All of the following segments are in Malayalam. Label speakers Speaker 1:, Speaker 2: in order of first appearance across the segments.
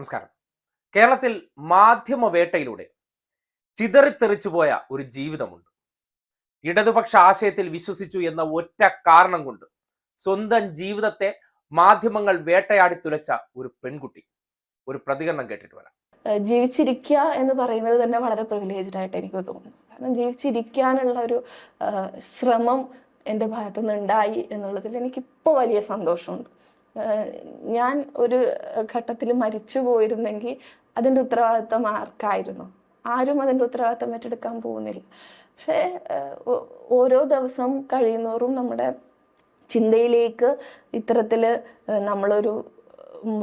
Speaker 1: നമസ്കാരം. കേരളത്തിൽ മാധ്യമ വേട്ടയിലൂടെ ചിതറിത്തെറിച്ചുപോയ ഒരു ജീവിതമുണ്ട്. ഇടതുപക്ഷ ആശയത്തിൽ വിശ്വസിച്ചു എന്ന ഒറ്റ കാരണം കൊണ്ട് സ്വന്തം ജീവിതത്തെ മാധ്യമങ്ങൾ വേട്ടയാടി തുലച്ച ഒരു പെൺകുട്ടി. ഒരു പ്രതികരണം കേട്ടിട്ട് വരാം.
Speaker 2: ജീവിച്ചിരിക്കുക എന്ന് പറയുന്നത് തന്നെ വളരെ പ്രിവിലേജ്ഡ് ആയിട്ട് എനിക്ക് തോന്നുന്നു. കാരണം ജീവിച്ചിരിക്കാനുള്ള ഒരു ശ്രമം എന്റെ ഭാഗത്തുനിന്ന് ഉണ്ടായി എന്നുള്ളതിൽ എനിക്കിപ്പോൾ വലിയ സന്തോഷമുണ്ട്. ഞാൻ ഒരു ഘട്ടത്തിൽ മരിച്ചു പോയിരുന്നെങ്കിൽ അതിന്റെ ഉത്തരവാദിത്വം ആർക്കായിരുന്നു? ആരും അതിന്റെ ഉത്തരവാദിത്വം ഏറ്റെടുക്കാൻ പോകുന്നില്ല. പക്ഷേ ഓരോ ദിവസം കഴിയുന്നോറും നമ്മുടെ ചിന്തയിലേക്ക് ഇത്തരത്തിൽ നമ്മളൊരു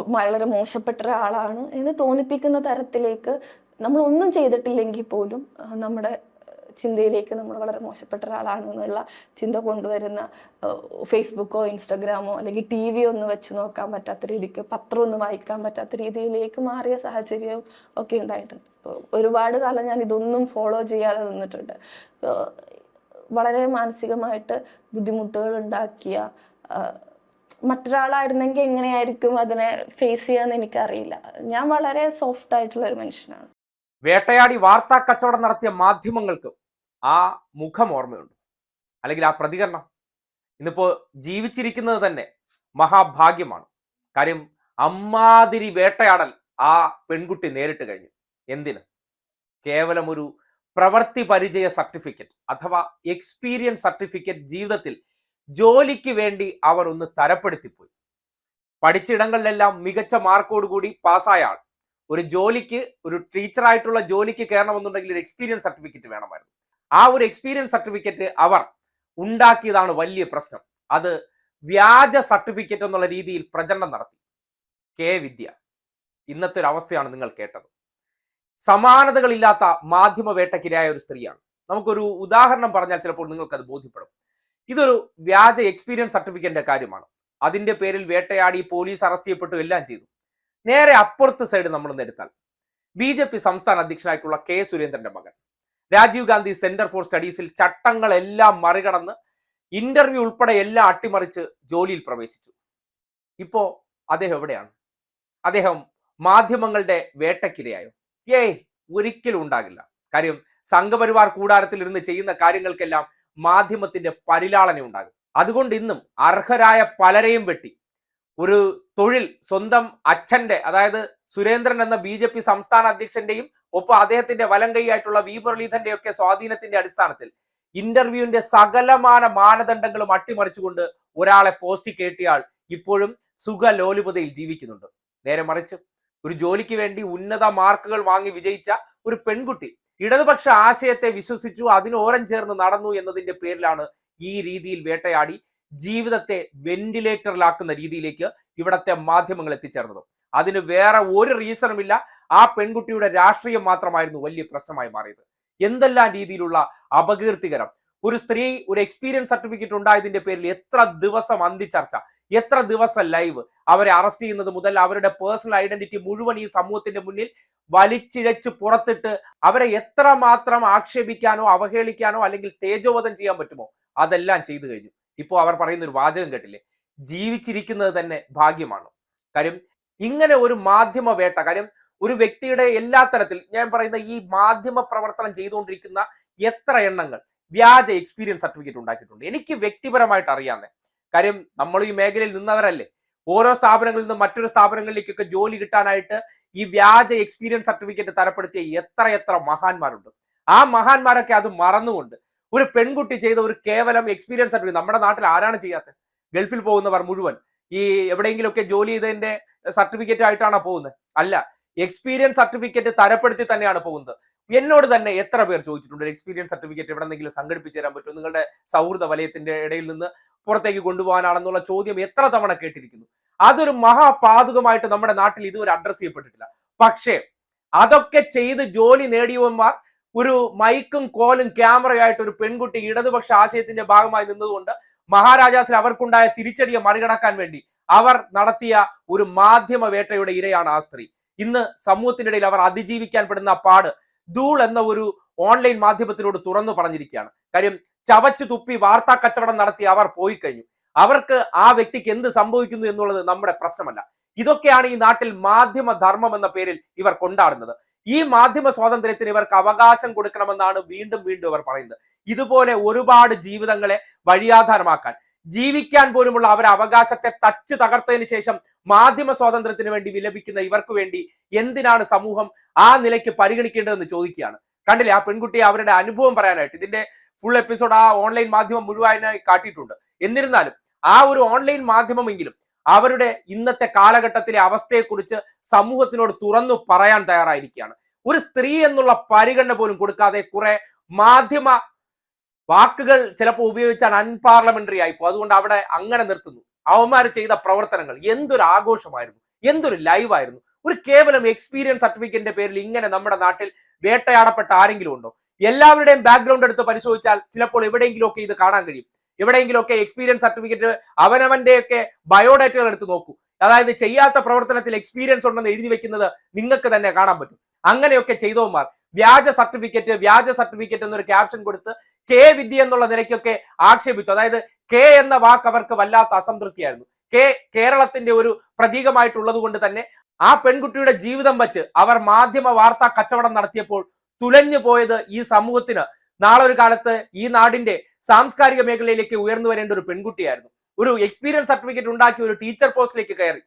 Speaker 2: വളരെ മോശപ്പെട്ട ഒരാളാണ് എന്ന് തോന്നിപ്പിക്കുന്ന തരത്തിലേക്ക് നമ്മൾ ഒന്നും ചെയ്തിട്ടില്ലെങ്കിൽ പോലും നമ്മുടെ ചിന്തയിലേക്ക് നമ്മൾ വളരെ മോശപ്പെട്ട ഒരാളാണ് എന്നുള്ള ചിന്ത കൊണ്ടുവരുന്ന ഫേസ്ബുക്കോ ഇൻസ്റ്റഗ്രാമോ അല്ലെങ്കിൽ ടി വി ഒന്ന് വെച്ച് നോക്കാൻ പറ്റാത്ത രീതിക്ക് പത്രം ഒന്ന് വായിക്കാൻ പറ്റാത്ത രീതിയിലേക്ക് മാറിയ സാഹചര്യവും ഒക്കെ ഉണ്ടായിട്ടുണ്ട്. ഒരുപാട് കാലം ഞാൻ ഇതൊന്നും ഫോളോ ചെയ്യാതെ നിന്നിട്ടുണ്ട്. വളരെ മാനസികമായിട്ട് ബുദ്ധിമുട്ടുകൾ ഉണ്ടാക്കിയ മറ്റൊരാളായിരുന്നെങ്കിൽ എങ്ങനെയായിരിക്കും അതിനെ ഫേസ് ചെയ്യാന്ന് എനിക്കറിയില്ല. ഞാൻ വളരെ സോഫ്റ്റ് ആയിട്ടുള്ള ഒരു മനുഷ്യനാണ്.
Speaker 1: വേട്ടയാടി വാർത്താ കച്ചവടം നടത്തിയ മാധ്യമങ്ങൾക്ക് ആ മുഖം ഓർമ്മയുണ്ട്. അല്ലെങ്കിൽ ആ പ്രതികരണം. ഇന്നിപ്പോ ജീവിച്ചിരിക്കുന്നത് തന്നെ മഹാഭാഗ്യമാണ്. കാര്യം അമ്മാതിരി വേട്ടയാടൽ ആ പെൺകുട്ടി നേരിട്ട് കഴിഞ്ഞു. എന്തിന്? കേവലം ഒരു പ്രവൃത്തി പരിചയ സർട്ടിഫിക്കറ്റ് അഥവാ എക്സ്പീരിയൻസ് സർട്ടിഫിക്കറ്റ് ജീവിതത്തിൽ ജോലിക്ക് വേണ്ടി അവർ ഒന്ന് തരപ്പെടുത്തിപ്പോയി. പഠിച്ചിടങ്ങളിലെല്ലാം മികച്ച മാർക്കോടുകൂടി പാസ്സായ ആൾ. ഒരു ജോലിക്ക് ഒരു ടീച്ചറായിട്ടുള്ള ജോലിക്ക് കയറണമെന്നുണ്ടെങ്കിൽ ഒരു എക്സ്പീരിയൻസ് സർട്ടിഫിക്കറ്റ് വേണമായിരുന്നു. ആ ഒരു എക്സ്പീരിയൻസ് സർട്ടിഫിക്കറ്റ് അവർ ഉണ്ടാക്കിയതാണ് വലിയ പ്രശ്നം. അത് വ്യാജ സർട്ടിഫിക്കറ്റ് എന്നുള്ള രീതിയിൽ പ്രചരണം നടത്തി. കെ വിദ്യ ഇന്നത്തെ ഒരു അവസ്ഥയാണ് നിങ്ങൾ കേട്ടത്. സമാനതകളില്ലാത്ത മാധ്യമ വേട്ടക്കിരയായ ഒരു സ്ത്രീയാണ്. നമുക്കൊരു ഉദാഹരണം പറഞ്ഞാൽ ചിലപ്പോൾ നിങ്ങൾക്ക് അത് ബോധ്യപ്പെടും. ഇതൊരു വ്യാജ എക്സ്പീരിയൻസ് സർട്ടിഫിക്കറ്റിന്റെ കാര്യമാണ്. അതിന്റെ പേരിൽ വേട്ടയാടി പോലീസ് അറസ്റ്റ് ചെയ്യപ്പെട്ടു എല്ലാം ചെയ്തു. നേരെ അപ്പുറത്ത് സൈഡ് നമ്മൾ എടുത്താൽ ബി ജെ പി സംസ്ഥാന അധ്യക്ഷനായിട്ടുള്ള കെ സുരേന്ദ്രന്റെ മകൻ. രാജീവ് ഗാന്ധി സെന്റർ ഫോർ സ്റ്റഡീസിൽ ചട്ടങ്ങളെല്ലാം മറികടന്ന് ഇന്റർവ്യൂ ഉൾപ്പെടെ എല്ലാം അട്ടിമറിച്ച് ജോലിയിൽ പ്രവേശിച്ചു. ഇപ്പോ അദ്ദേഹം എവിടെയാണ്? അദ്ദേഹം മാധ്യമങ്ങളുടെ വേട്ടക്കിരയായോ? ഏയ് ഒരിക്കലും ഉണ്ടാകില്ല. കാര്യം സംഘപരിവാർ കൂടാരത്തിൽ ഇരുന്ന് ചെയ്യുന്ന കാര്യങ്ങൾക്കെല്ലാം മാധ്യമത്തിന്റെ പരിലാളന ഉണ്ടാകും. അതുകൊണ്ട് ഇന്നും അർഹരായ പലരെയും വെട്ടി. ഒരു തൊഴിൽ സ്വന്തം അച്ഛന്റെ അതായത് സുരേന്ദ്രൻ എന്ന ബി സംസ്ഥാന അധ്യക്ഷന്റെയും ഒപ്പം അദ്ദേഹത്തിന്റെ വലം കൈയായിട്ടുള്ള വി മുരളീധന്റെ ഒക്കെ സ്വാധീനത്തിന്റെ അടിസ്ഥാനത്തിൽ ഇന്റർവ്യൂവിന്റെ സകലമാന മാനദണ്ഡങ്ങളും അട്ടിമറിച്ചുകൊണ്ട് ഒരാളെ പോസ്റ്റ് കേട്ടിയാൾ ഇപ്പോഴും സുഖലോലുപതയിൽ ജീവിക്കുന്നുണ്ട്. നേരെ മറിച്ച് ഒരു ജോലിക്ക് വേണ്ടി ഉന്നത മാർക്കുകൾ വാങ്ങി വിജയിച്ച ഒരു പെൺകുട്ടി ഇടതുപക്ഷ ആശയത്തെ വിശ്വസിച്ചു അതിനോരം ചേർന്ന് നടന്നു എന്നതിന്റെ പേരിലാണ് ഈ രീതിയിൽ വേട്ടയാടി ജീവിതത്തെ വെന്റിലേറ്ററിലാക്കുന്ന രീതിയിലേക്ക് ഇവിടത്തെ മാധ്യമങ്ങൾ എത്തിച്ചേർന്നത്. അതിന് വേറെ ഒരു റീസണും ഇല്ല. ആ പെൺകുട്ടിയുടെ രാഷ്ട്രീയം മാത്രമായിരുന്നു വലിയ പ്രശ്നമായി മാറിയത്. എന്തെല്ലാം രീതിയിലുള്ള അപകീർത്തികരം? ഒരു സ്ത്രീ ഒരു എക്സ്പീരിയൻസ് സർട്ടിഫിക്കറ്റ് ഉണ്ടായതിന്റെ പേരിൽ എത്ര ദിവസം അന്തിച്ചർച്ച എത്ര ദിവസം ലൈവ് അവരെ അറസ്റ്റ് ചെയ്യുന്നത് മുതൽ അവരുടെ പേഴ്സണൽ ഐഡന്റിറ്റി മുഴുവൻ ഈ സമൂഹത്തിന്റെ മുന്നിൽ വലിച്ചിഴച്ച് പുറത്തിട്ട് അവരെ എത്ര മാത്രം ആക്ഷേപിക്കാനോ അവഹേളിക്കാനോ അല്ലെങ്കിൽ തേജോവധം ചെയ്യാൻ പറ്റുമോ? അതെല്ലാം ചെയ്തു കഴിഞ്ഞു. ഇപ്പോൾ അവർ പറയുന്ന ഒരു വാചകം കേട്ടില്ലേ? ജീവിച്ചിരിക്കുന്നത് തന്നെ ഭാഗ്യമാണ്. കാര്യം ഇങ്ങനെ ഒരു മാധ്യമ വേട്ട കാര്യം ഒരു വ്യക്തിയുടെ എല്ലാ തരത്തിൽ ഞാൻ പറയുന്ന ഈ മാധ്യമ പ്രവർത്തനം ചെയ്തുകൊണ്ടിരിക്കുന്ന എത്ര എണ്ണങ്ങൾ വ്യാജ എക്സ്പീരിയൻസ് സർട്ടിഫിക്കറ്റ് ഉണ്ടാക്കിയിട്ടുണ്ട്. എനിക്ക് വ്യക്തിപരമായിട്ട് അറിയാമെന്നേ കാര്യം നമ്മൾ ഈ മേഖലയിൽ നിന്നവരല്ലേ? ഓരോ സ്ഥാപനങ്ങളിൽ നിന്നും മറ്റൊരു സ്ഥാപനങ്ങളിലേക്കൊക്കെ ജോലി കിട്ടാനായിട്ട് ഈ വ്യാജ എക്സ്പീരിയൻസ് സർട്ടിഫിക്കറ്റ് തരപ്പെടുത്തിയ എത്ര എത്ര മഹാന്മാരുണ്ട്. ആ മഹാന്മാരൊക്കെ അത് മറന്നുകൊണ്ട് ഒരു പെൺകുട്ടി ചെയ്ത ഒരു കേവലം എക്സ്പീരിയൻസ് സർട്ടിഫിക്കറ്റ് നമ്മുടെ നാട്ടിൽ ആരാണ് ചെയ്യാത്തത്? ഗൾഫിൽ പോകുന്നവർ മുഴുവൻ ഈ എവിടെയെങ്കിലുമൊക്കെ ജോലി ചെയ്തതിന്റെ സർട്ടിഫിക്കറ്റ് ആയിട്ടാണോ പോകുന്നത്? അല്ല. എക്സ്പീരിയൻസ് സർട്ടിഫിക്കറ്റ് തരപ്പെടുത്തി തന്നെയാണ് പോകുന്നത്. എന്നോട് തന്നെ എത്ര പേർ ചോദിച്ചിട്ടുണ്ട് എക്സ്പീരിയൻസ് സർട്ടിഫിക്കറ്റ് എവിടെന്നെങ്കിലും സംഘടിപ്പിച്ചു തരാൻ പറ്റുമോ? നിങ്ങളുടെ സൗഹൃദ വലയത്തിന്റെ ഇടയിൽ നിന്ന് പുറത്തേക്ക് കൊണ്ടുപോകാനാണെന്നുള്ള ചോദ്യം എത്ര തവണ കേട്ടിരിക്കുന്നു? അതൊരു മഹാപാതകമായിട്ട് നമ്മുടെ നാട്ടിൽ ഇതുവരെ അഡ്രസ് ചെയ്യപ്പെട്ടിട്ടില്ല. പക്ഷേ അതൊക്കെ ചെയ്ത് ജോലി നേടിയവന്മാർ ഒരു മൈക്കും കോലും ക്യാമറയായിട്ട് ഒരു പെൺകുട്ടി ഇടതുപക്ഷ ആശയത്തിന്റെ ഭാഗമായി നിന്നതുകൊണ്ട് മഹാരാജാസിൽ അവർക്കുണ്ടായ തിരിച്ചടിയെ മറികടക്കാൻ വേണ്ടി അവർ നടത്തിയ ഒരു മാധ്യമ വേട്ടയുടെ ഇരയാണ് ആ സ്ത്രീ. ഇന്ന് സമൂഹത്തിന്റെ ഇടയിൽ അവർ അതിജീവിക്കാൻ പെടുന്ന പാട് ധൂൾ എന്ന ഒരു ഓൺലൈൻ മാധ്യമത്തിനോട് തുറന്നു പറഞ്ഞിരിക്കുകയാണ്. കാര്യം ചവച്ചു തുപ്പി വാർത്താ കച്ചവടം നടത്തി അവർ പോയി കഴിഞ്ഞു. അവർക്ക് ആ വ്യക്തിക്ക് എന്ത് സംഭവിക്കുന്നു എന്നുള്ളത് നമ്മുടെ പ്രശ്നമല്ല. ഇതൊക്കെയാണ് ഈ നാട്ടിൽ മാധ്യമ ധർമ്മം എന്ന പേരിൽ ഇവർ കൊണ്ടാടുന്നത്. ഈ മാധ്യമ സ്വാതന്ത്ര്യത്തിന് ഇവർക്ക് അവകാശം കൊടുക്കണമെന്നാണ് വീണ്ടും വീണ്ടും അവർ പറയുന്നത്. ഇതുപോലെ ഒരുപാട് ജീവിതങ്ങളെ വഴിയാധാരമാക്കാൻ ജീവിക്കാൻ പോലുമുള്ള അവരുടെ അവകാശത്തെ തച്ച് തകർത്തതിന് ശേഷം മാധ്യമ സ്വാതന്ത്ര്യത്തിന് വേണ്ടി വിലപിക്കുന്ന ഇവർക്ക് വേണ്ടി എന്തിനാണ് സമൂഹം ആ നിലയ്ക്ക് പരിഗണിക്കേണ്ടതെന്ന് ചോദിക്കുകയാണ്. കണ്ടില്ലേ? ആ പെൺകുട്ടിയെ അവരുടെ അനുഭവം പറയാനായിട്ട് ഇതിന്റെ ഫുൾ എപ്പിസോഡ് ആ ഓൺലൈൻ മാധ്യമം മുഴുവനായി കാട്ടിയിട്ടുണ്ട്. എന്നിരുന്നാലും ആ ഒരു ഓൺലൈൻ മാധ്യമമെങ്കിലും അവരുടെ ഇന്നത്തെ കാലഘട്ടത്തിലെ അവസ്ഥയെക്കുറിച്ച് സമൂഹത്തിനോട് തുറന്നു പറയാൻ തയ്യാറായിരിക്കുകയാണ്. ഒരു സ്ത്രീ എന്നുള്ള പരിഗണന പോലും കൊടുക്കാതെ കുറെ മാധ്യമ വാക്കുകൾ ചിലപ്പോൾ ഉപയോഗിച്ചാൽ അൺപാർലമെന്ററി ആയിപ്പോ. അതുകൊണ്ട് അവിടെ അങ്ങനെ നിർത്തുന്നു. അവന്മാർ ചെയ്ത പ്രവർത്തനങ്ങൾ എന്തൊരു ആഘോഷമായിരുന്നു. എന്തൊരു ലൈവായിരുന്നു ഒരു കേവലം എക്സ്പീരിയൻസ് സർട്ടിഫിക്കറ്റിന്റെ പേരിൽ ഇങ്ങനെ നമ്മുടെ നാട്ടിൽ വേട്ടയാടപ്പെട്ട ആരെങ്കിലും ഉണ്ടോ? എല്ലാവരുടെയും ബാക്ക്ഗ്രൗണ്ട് എടുത്ത് പരിശോധിച്ചാൽ ചിലപ്പോൾ എവിടെയെങ്കിലുമൊക്കെ ഇത് കാണാൻ കഴിയും. എവിടെയെങ്കിലുമൊക്കെ എക്സ്പീരിയൻസ് സർട്ടിഫിക്കറ്റ് അവനവന്റെയൊക്കെ ബയോഡേറ്റകൾ എടുത്ത് നോക്കൂ. അതായത് ചെയ്യാത്ത പ്രവർത്തനത്തിൽ എക്സ്പീരിയൻസ് ഉണ്ടെന്ന് എഴുതി വെക്കുന്നത് നിങ്ങൾക്ക് തന്നെ കാണാൻ പറ്റും. അങ്ങനെയൊക്കെ ചെയ്തവന്മാർ വ്യാജ സർട്ടിഫിക്കറ്റ് വ്യാജ സർട്ടിഫിക്കറ്റ് എന്നൊരു ക്യാപ്ഷൻ കൊടുത്ത് കെ വിദ്യ എന്നുള്ള നിലയ്ക്കൊക്കെ ആക്ഷേപിച്ചു. അതായത് കെ എന്ന വാക്ക് അവർക്ക് വല്ലാത്ത അസംതൃപ്തിയായിരുന്നു. കെ കേരളത്തിന്റെ ഒരു പ്രതീകമായിട്ടുള്ളത് കൊണ്ട് തന്നെ ആ പെൺകുട്ടിയുടെ ജീവിതം വച്ച് അവർ മാധ്യമ വാർത്താ കച്ചവടം നടത്തിയപ്പോൾ തുലഞ്ഞു പോയത് ഈ സമൂഹത്തിന്. നാളെ ഒരു കാലത്ത് ഈ നാടിന്റെ സാംസ്കാരിക മേഖലയിലേക്ക് ഉയർന്നു വരേണ്ട ഒരു പെൺകുട്ടിയായിരുന്നു. ഒരു എക്സ്പീരിയൻസ് സർട്ടിഫിക്കറ്റ് ഉണ്ടാക്കി ഒരു ടീച്ചർ പോസ്റ്റിലേക്ക് കയറി.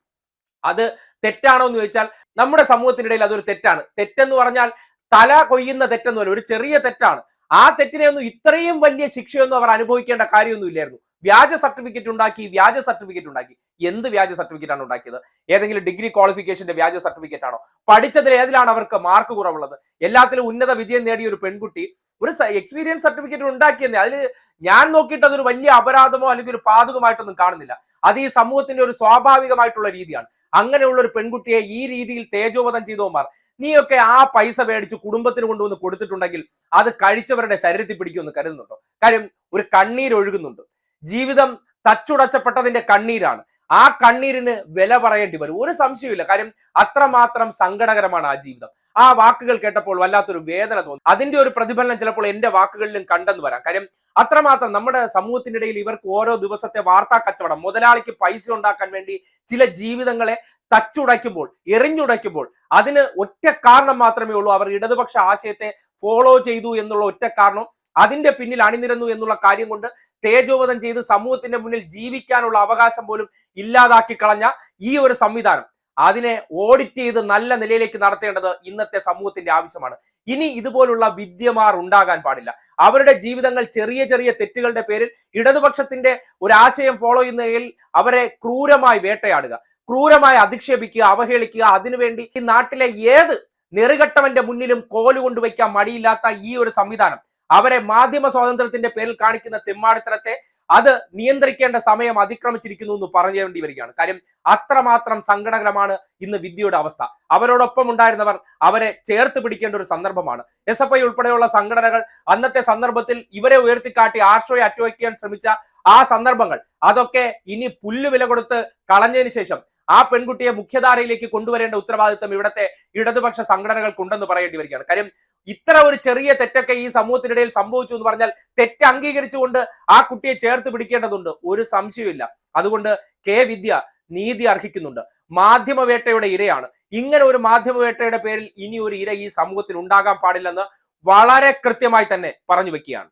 Speaker 1: അത് തെറ്റാണോ എന്ന് ചോദിച്ചാൽ നമ്മുടെ സമൂഹത്തിനിടയിൽ അതൊരു തെറ്റാണ്. തെറ്റെന്ന് പറഞ്ഞാൽ തല കൊയ്യുന്ന തെറ്റെന്ന് തെറ്റൊന്നുമല്ല. ഒരു ചെറിയ തെറ്റാണ്. ആ തെറ്റിനെ ഒന്നും ഇത്രയും വലിയ ശിക്ഷയൊന്നും അവർ അനുഭവിക്കേണ്ട കാര്യമൊന്നുമില്ലായിരുന്നു. വ്യാജ സർട്ടിഫിക്കറ്റ് ഉണ്ടാക്കി വ്യാജ സർട്ടിഫിക്കറ്റ് ഉണ്ടാക്കി. എന്ത് വ്യാജ സർട്ടിഫിക്കറ്റ് ആണ് ഉണ്ടാക്കിയത്? ഏതെങ്കിലും ഡിഗ്രി ക്വാളിഫിക്കേഷന്റെ വ്യാജ സർട്ടിഫിക്കറ്റ് ആണോ പഠിച്ചതിൽ ഏതിലാണ് അവർക്ക് മാർക്ക് കുറവുള്ളത്? എല്ലാത്തിലും ഉന്നത വിജയം നേടിയ ഒരു പെൺകുട്ടി ഒരു എക്സ്പീരിയൻസ് സർട്ടിഫിക്കറ്റ് ഉണ്ടാക്കിയെന്നേ. അതിൽ ഞാൻ നോക്കിയിട്ട് അതൊരു വലിയ അപരാധമോ അല്ലെങ്കിൽ ഒരു പാതകമായിട്ടൊന്നും കാണുന്നില്ല. അത് ഈ സമൂഹത്തിന്റെ ഒരു സ്വാഭാവികമായിട്ടുള്ള രീതിയാണ്. അങ്ങനെയുള്ള ഒരു പെൺകുട്ടിയെ ഈ രീതിയിൽ തേജോവധം ചെയ്തവന്മാർ നീയൊക്കെ ആ പൈസ മേടിച്ച് കുടുംബത്തിന് കൊണ്ടുവന്ന് കൊടുത്തിട്ടുണ്ടെങ്കിൽ അത് കഴിച്ചവരുടെ ശരീരത്തിൽ പിടിക്കുമെന്ന് കരുതുന്നുണ്ടോ? കാര്യം ഒരു കണ്ണീര് ഒഴുകുന്നുണ്ട്. ജീവിതം തച്ചുടച്ചപ്പെട്ടതിന്റെ കണ്ണീരാണ്. ആ കണ്ണീരിന് വില പറയേണ്ടി വരും. ഒരു സംശയമില്ല കാര്യം അത്രമാത്രം സങ്കടകരമാണ് ആ ജീവിതം. ആ വാക്കുകൾ കേട്ടപ്പോൾ വല്ലാത്തൊരു വേദന തോന്നി. അതിന്റെ ഒരു പ്രതിഫലനം ചിലപ്പോൾ എന്റെ വാക്കുകളിലും കണ്ടെന്ന് വരാം. കാര്യം അത്രമാത്രം നമ്മുടെ സമൂഹത്തിനിടയിൽ ഇവർക്ക് ഓരോ ദിവസത്തെ വാർത്താ കച്ചവടം മുതലാളിക്ക് പൈസ ഉണ്ടാക്കാൻ വേണ്ടി ചില ജീവിതങ്ങളെ തച്ചുടയ്ക്കുമ്പോൾ എറിഞ്ഞുടയ്ക്കുമ്പോൾ അതിന് ഒറ്റ കാരണം മാത്രമേ ഉള്ളൂ. അവർ ഇടതുപക്ഷ ആശയത്തെ ഫോളോ ചെയ്തു എന്നുള്ള ഒറ്റ കാരണം അതിന്റെ പിന്നിൽ അണിനിരന്നു എന്നുള്ള കാര്യം കൊണ്ട് തേജോവധം ചെയ്ത് സമൂഹത്തിന്റെ മുന്നിൽ ജീവിക്കാനുള്ള അവകാശം പോലും ഇല്ലാതാക്കി കളഞ്ഞ ഈ ഒരു സംവിധാനം. അതിനെ ഓഡിറ്റ് ചെയ്ത് നല്ല നിലയിലേക്ക് നടത്തേണ്ടത് ഇന്നത്തെ സമൂഹത്തിന്റെ ആവശ്യമാണ്. ഇനി ഇതുപോലുള്ള വിദ്യമാർ ഉണ്ടാകാൻ പാടില്ല. അവരുടെ ജീവിതങ്ങൾ ചെറിയ ചെറിയ തെറ്റുകളുടെ പേരിൽ ഇടതുപക്ഷത്തിന്റെ ഒരു ആശയം ഫോളോ ചെയ്യുന്നതിൽ അവരെ ക്രൂരമായി വേട്ടയാടുക ക്രൂരമായി അധിക്ഷേപിക്കുക അവഹേളിക്കുക. അതിനുവേണ്ടി ഈ നാട്ടിലെ ഏത് നെറുകെട്ടവന്റെ മുന്നിലും കോലുകൊണ്ടുവയ്ക്കാൻ മടിയില്ലാത്ത ഈ ഒരു സംവിധാനം അവരെ മാധ്യമ സ്വാതന്ത്ര്യത്തിന്റെ പേരിൽ കാണിക്കുന്ന തെമ്മാടിത്തരത്തെ അത് നിയന്ത്രിക്കേണ്ട സമയം അതിക്രമിച്ചിരിക്കുന്നു എന്ന് പറയേണ്ടി വരികയാണ്. കാര്യം അത്രമാത്രം സങ്കടകരമാണ് ഇന്ന് വിദ്യയുടെ അവസ്ഥ. അവരോടൊപ്പം ഉണ്ടായിരുന്നവർ അവരെ ചേർത്ത് പിടിക്കേണ്ട ഒരു സന്ദർഭമാണ്. എസ് എഫ് ഐ ഉൾപ്പെടെയുള്ള സംഘടനകൾ അന്നത്തെ സന്ദർഭത്തിൽ ഇവരെ ഉയർത്തിക്കാട്ടി ആർഷോയെ അറ്റുവയ്ക്കാൻ ശ്രമിച്ച ആ സന്ദർഭങ്ങൾ അതൊക്കെ ഇനി പുല്ല് വില കൊടുത്ത് കളഞ്ഞതിന് ശേഷം ആ പെൺകുട്ടിയെ മുഖ്യധാരയിലേക്ക് കൊണ്ടുവരേണ്ട ഉത്തരവാദിത്തം ഇവിടത്തെ ഇടതുപക്ഷ സംഘടനകൾക്കുണ്ടെന്ന് പറയേണ്ടി വരികയാണ്. കാര്യം ഇത്ര ഒരു ചെറിയ തെറ്റൊക്കെ ഈ സമൂഹത്തിനിടയിൽ സംഭവിച്ചു എന്ന് പറഞ്ഞാൽ തെറ്റ് അംഗീകരിച്ചുകൊണ്ട് ആ കുട്ടിയെ ചേർത്ത് പിടിക്കേണ്ടതുണ്ട്. ഒരു സംശയമില്ല അതുകൊണ്ട് കെ വിദ്യ നീതി അർഹിക്കുന്നുണ്ട്. മാധ്യമവേട്ടയുടെ ഇരയാണ്. ഇങ്ങനെ ഒരു മാധ്യമവേട്ടയുടെ പേരിൽ ഇനി ഒരു ഇര ഈ സമൂഹത്തിൽ ഉണ്ടാകാൻ പാടില്ലെന്ന് വളരെ കൃത്യമായി തന്നെ പറഞ്ഞു വെക്കുകയാണ്.